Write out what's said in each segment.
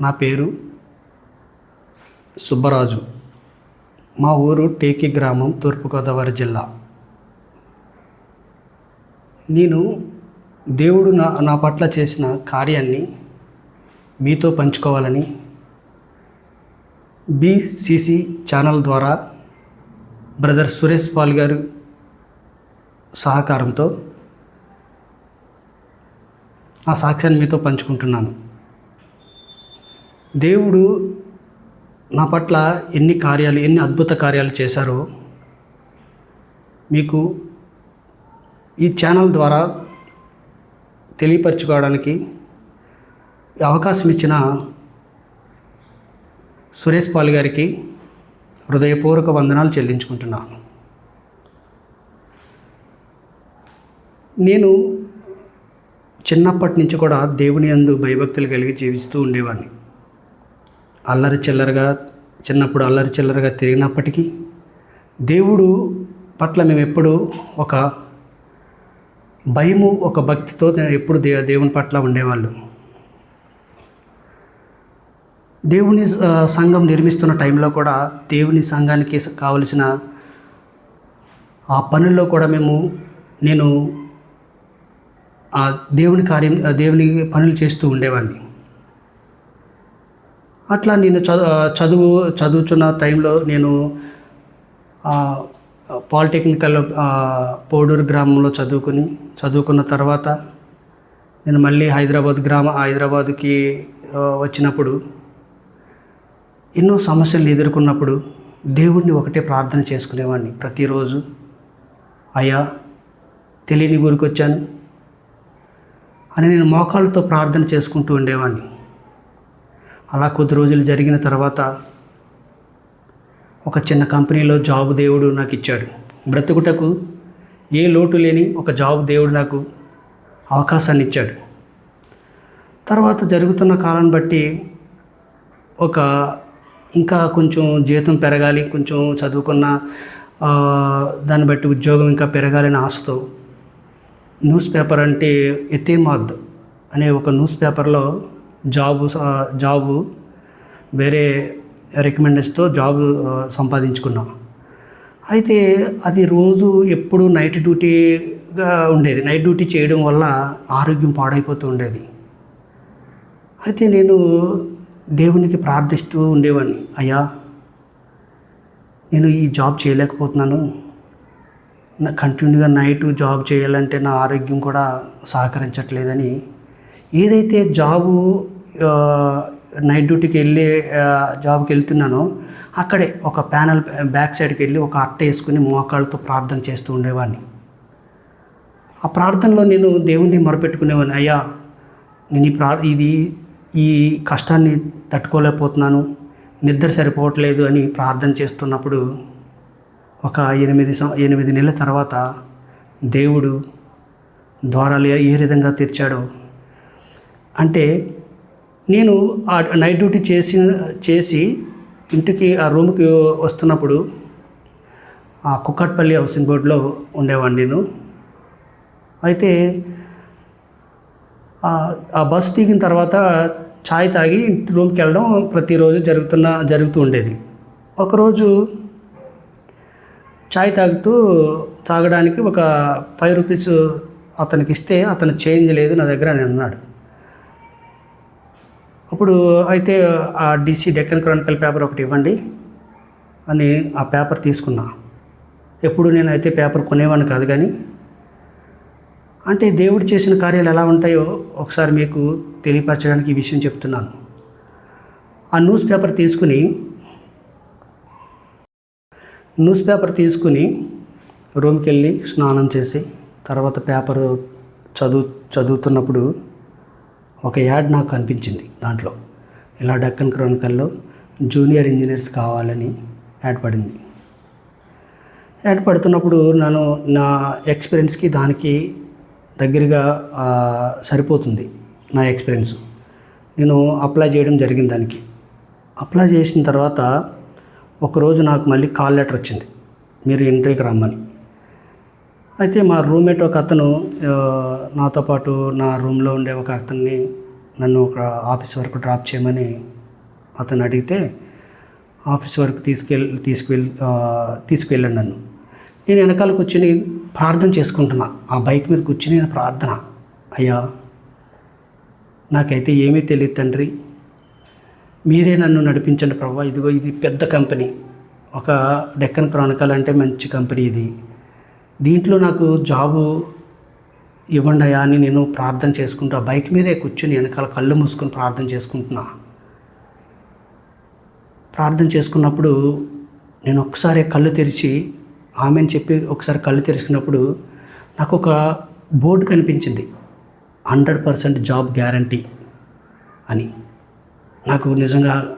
నా పేరు సుబ్బరాజు. మా ఊరు టేకి గ్రామం తూర్పుగోదావరి జిల్లా. నేను దేవుడు నా నా పట్ల చేసిన కార్యాన్ని మీతో పంచుకోవాలని బీసీసీ ఛానల్ ద్వారా బ్రదర్ సురేష్ పాల్ గారు సహకారంతో నా సాక్ష్యాన్ని మీతో పంచుకుంటున్నాను. దేవుడు నా పట్ల ఎన్ని కార్యాలు ఎన్ని అద్భుత కార్యాలు చేశారో మీకు ఈ ఛానల్ ద్వారా తెలియపరచుకోవడానికి అవకాశం ఇచ్చిన సురేష్ పాల్ గారికి హృదయపూర్వక వందనాలు చెల్లించుకుంటున్నాను. నేను చిన్నప్పటి నుంచి కూడా దేవుని అందు భయభక్తులు కలిగి జీవిస్తూ ఉండేవాడిని. అల్లరి చిల్లరగా చిన్నప్పుడు అల్లరి చిల్లరగా తిరిగినప్పటికీ దేవుడు పట్ల మేము ఎప్పుడూ ఒక భయము ఒక భక్తితో ఎప్పుడు దే దేవుని పట్ల ఉండేవాళ్ళు. దేవుని సంఘం నిర్మిస్తున్న టైంలో కూడా దేవుని సంఘానికి కావలసిన ఆ పనుల్లో కూడా మేము నేను ఆ దేవుని కార్యం ఆ దేవుని పనులు చేస్తూ ఉండేవాడిని. అట్లా నేను చదువు చదువు చదువుతున్న టైంలో నేను పాలిటెక్నికల్ పోడూరు గ్రామంలో చదువుకుని చదువుకున్న తర్వాత నేను మళ్ళీ హైదరాబాద్ గ్రామ హైదరాబాద్కి వచ్చినప్పుడు ఎన్నో సమస్యలు ఎదుర్కొన్నప్పుడు దేవుణ్ణి ఒకటే ప్రార్థన చేసుకునేవాడిని ప్రతిరోజు. అయ్యా తెలియని ఊరికి వచ్చాను అని నేను మోకాళ్ళతో ప్రార్థన చేసుకుంటూ ఉండేవాడిని. అలా కొద్ది రోజులు జరిగిన తర్వాత ఒక చిన్న కంపెనీలో జాబ్ దేవుడు నాకు ఇచ్చాడు. బ్రతుకుటకు ఏ లోటు లేని ఒక జాబ్ దేవుడు నాకు అవకాశాన్ని ఇచ్చాడు. తర్వాత జరుగుతున్న కాలాన్ని బట్టి ఒక ఇంకా కొంచెం జీతం పెరగాలి కొంచెం చదువుకున్న దాన్ని బట్టి ఉద్యోగం ఇంకా పెరగాలని ఆశతో న్యూస్ పేపర్ అంటే ఎతేమాద్ అనే ఒక న్యూస్ పేపర్లో జాబు జాబు వేరే రికమెండేషన్తో జాబ్ సంపాదించుకున్నాం. అయితే అది రోజు ఎప్పుడు నైట్ డ్యూటీగా ఉండేది. నైట్ డ్యూటీ చేయడం వల్ల ఆరోగ్యం పాడైపోతూ ఉండేది. అయితే నేను దేవునికి ప్రార్థిస్తూ ఉండేవాడిని. అయ్యా నేను ఈ జాబ్ చేయలేకపోతున్నాను. నా కంటిన్యూగా నైట్ జాబ్ చేయాలంటే నా ఆరోగ్యం కూడా సహకరించట్లేదని ఏదైతే జాబు నైట్ డ్యూటీకి వెళ్ళి జాబ్కి వెళ్తున్నానో అక్కడే ఒక ప్యానల్ బ్యాక్ సైడ్కి వెళ్ళి ఒక అట్ట వేసుకుని మోకాళ్ళతో ప్రార్థన చేస్తూ ఉండేవాడిని. ఆ ప్రార్థనలో నేను దేవుణ్ణి మొరపెట్టుకునేవాడిని. అయ్యా నేను ఈ ప్రా ఇది ఈ కష్టాన్ని తట్టుకోలేకపోతున్నాను నిద్ర సరిపోవట్లేదు అని ప్రార్థన చేస్తున్నప్పుడు ఒక ఎనిమిది సం ఎనిమిది నెలల తర్వాత దేవుడు ద్వారాలు ఏ విధంగా తెరిచాడో అంటే నేను ఆ నైట్ డ్యూటీ చేసి చేసి ఇంటికి ఆ రూమ్కి వస్తున్నప్పుడు ఆ కుక్కట్పల్లి హౌసింగ్ బోర్డులో ఉండేవాడిని నేను. అయితే ఆ- బస్ దిగిన తర్వాత ఛాయ్ తాగి ఇంటి రూమ్కి వెళ్ళడం ప్రతిరోజు జరుగుతున్న జరుగుతూ ఉండేది. ఒకరోజు ఛాయ్ తాగుతూ తాగడానికి ఒక ఫైవ్ రూపీస్ అతనికి ఇస్తే అతను చేంజ్ లేదు నా దగ్గర అని అన్నాడు. అప్పుడు అయితే ఆ డిసి డెక్కన్ క్రానికల్ పేపర్ ఒకటి ఇవ్వండి అని ఆ పేపర్ తీసుకున్నా. ఎప్పుడు నేనైతే పేపర్ కొనేవాడిని కాదు కానీ అంటే దేవుడు చేసిన కార్యాలు ఎలా ఉంటాయో ఒకసారి మీకు తెలియపరచడానికి ఈ విషయం చెప్తున్నాను. ఆ న్యూస్ పేపర్ తీసుకుని న్యూస్ పేపర్ తీసుకుని రూమ్కి వెళ్ళి స్నానం చేసి తర్వాత పేపర్ చదువు చదువుతున్నప్పుడు ఒక యాడ్ నాకు కనిపించింది దాంట్లో. ఇలా డక్కన్ క్రానికల్లో జూనియర్ ఇంజనీర్స్ కావాలని యాడ్ పడింది. యాడ్ పడుతున్నప్పుడు నేను నా ఎక్స్పీరియన్స్కి దానికి దగ్గరగా సరిపోతుంది నా ఎక్స్పీరియన్స్. నేను అప్లై చేయడం జరిగింది దానికి. అప్లై చేసిన తర్వాత ఒకరోజు నాకు మళ్ళీ కాల్ లెటర్ వచ్చింది. మీరు ఇంటర్వ్యూకి రమ్మని. అయితే మా రూమ్మేట్ ఒక అతను నాతో పాటు నా రూమ్లో ఉండే ఒక అతన్ని నన్ను ఒక ఆఫీస్ వరకు డ్రాప్ చేయమని అతను అడిగితే ఆఫీస్ వరకు తీసుకెళ్ళి తీసుకువెళ్ళి తీసుకువెళ్ళాను నన్ను. నేను వెనకాల కూర్చుని ప్రార్థన చేసుకుంటున్నా. ఆ బైక్ మీద కూర్చుని నేను ప్రార్థన. అయ్యా నాకైతే ఏమీ తెలియదు తండ్రి. మీరే నన్ను నడిపించండి ప్రభా. ఇదిగో ఇది పెద్ద కంపెనీ. ఒక డెక్కన్ క్రానికల్ అంటే మంచి కంపెనీ ఇది. దీంట్లో నాకు జాబు ఇవ్వండి అయ్యా అని నేను ప్రార్థన చేసుకుంటూ ఆ బైక్ మీదే కూర్చుని వెనకాల కళ్ళు మూసుకొని ప్రార్థన చేసుకుంటున్నా. ప్రార్థన చేసుకున్నప్పుడు నేను ఒకసారి కళ్ళు తెరిచి ఆమెను చెప్పి ఒకసారి కళ్ళు తెరిచినప్పుడు నాకు ఒక బోర్డు కనిపించింది. హండ్రెడ్ పర్సెంట్ జాబ్ గ్యారంటీ అని. నాకు నిజంగా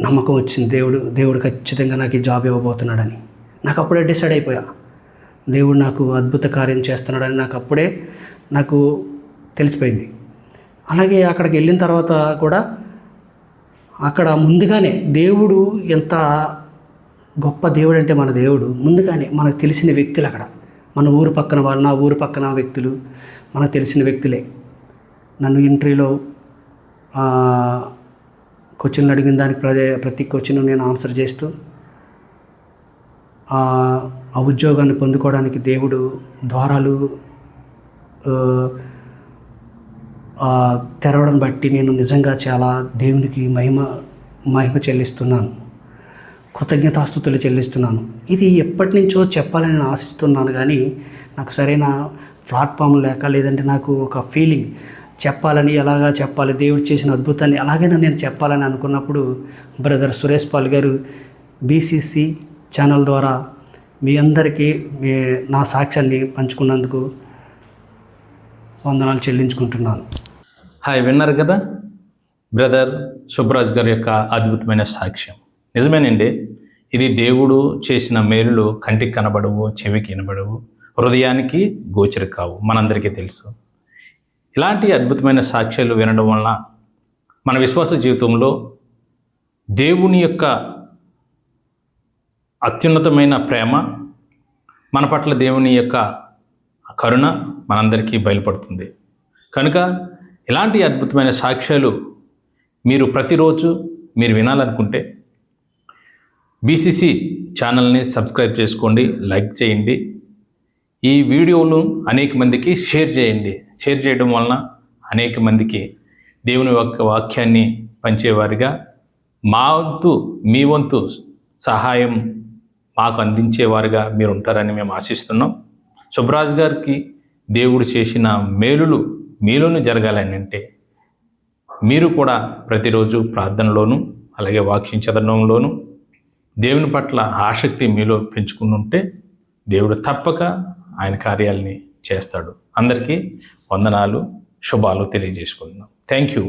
నమ్మకం వచ్చింది. దేవుడు దేవుడు ఖచ్చితంగా నాకు ఈ జాబ్ ఇవ్వబోతున్నాడని. నాకు అప్పుడే డిసైడ్ అయిపోయా. దేవుడు నాకు అద్భుత కార్యం చేస్తున్నాడని నాకు అప్పుడే నాకు తెలిసిపోయింది. అలాగే అక్కడికి వెళ్ళిన తర్వాత కూడా అక్కడ ముందుగానే దేవుడు ఎంత గొప్ప దేవుడు అంటే మన దేవుడు. ముందుగానే మనకు తెలిసిన వ్యక్తులు అక్కడ. మన ఊరు పక్కన వాళ్ళు నా ఊరు పక్కన వ్యక్తులు మనకు తెలిసిన వ్యక్తులే. నన్ను ఇంటర్వ్యూలో క్వశ్చన్లు అడిగిన దానికి ప్రతి క్వశ్చన్ నేను ఆన్సర్ చేస్తూ ఆ ఉద్యోగాన్ని పొందుకోవడానికి దేవుడు ద్వారాలు తెరవడం బట్టి నేను నిజంగా చాలా దేవునికి మహిమ మహిమ చెల్లిస్తున్నాను. కృతజ్ఞతాస్థుతులు చెల్లిస్తున్నాను. ఇది ఎప్పటి నుంచో చెప్పాలని నేను ఆశిస్తున్నాను కానీ నాకు సరైన ప్లాట్ఫామ్ లేక లేదంటే నాకు ఒక ఫీలింగ్ చెప్పాలని ఎలాగా చెప్పాలి దేవుడు చేసిన అద్భుతాన్ని ఎలాగైనా నేను చెప్పాలని అనుకున్నప్పుడు brother Suresh Paul garu BCC channel ద్వారా మీ అందరికీ మీ నా సాక్ష్యాన్ని పంచుకున్నందుకు వందనాలు చెల్లించుకుంటున్నాను. హాయ్ విన్నారు కదా? బ్రదర్ సుబ్రాజ్ గారి యొక్క అద్భుతమైన సాక్ష్యం. నిజమేనండి ఇది దేవుడు చేసిన మేలులు కంటికి కనబడవు చెవికి వినబడవు హృదయానికి గోచరి కావు మనందరికీ తెలుసు. ఇలాంటి అద్భుతమైన సాక్ష్యాలు వినడం వలన మన విశ్వాస జీవితంలో దేవుని యొక్క అత్యున్నతమైన ప్రేమ మన పట్ల దేవుని యొక్క కరుణ మనందరికీ బయలుపడుతుంది. కనుక ఇలాంటి అద్భుతమైన సాక్ష్యాలు మీరు ప్రతిరోజు మీరు వినాలనుకుంటే బీసీసీ ఛానల్ని సబ్స్క్రైబ్ చేసుకోండి లైక్ చేయండి. ఈ వీడియోను అనేక మందికి షేర్ చేయండి. షేర్ చేయడం వలన అనేక మందికి దేవుని యొక్క వాక్యాన్ని పంచేవారిగా మా వంతు మీ వంతు సహాయం మాకు అందించేవారుగా మీరు ఉంటారని మేము ఆశిస్తున్నాం. సుబ్రాజ్ గారికి దేవుడు చేసిన మేలులు మీలోనూ జరగాలని అంటే మీరు కూడా ప్రతిరోజు ప్రార్థనలోను అలాగే వాక్యం చదవడంలోను దేవుని పట్ల ఆసక్తి మీలో పెంచుకుని ఉంటే దేవుడు తప్పక ఆయన కార్యాలని చేస్తాడు. అందరికీ వందనాలు శుభాలు తెలియజేసుకుంటున్నాం. Thank you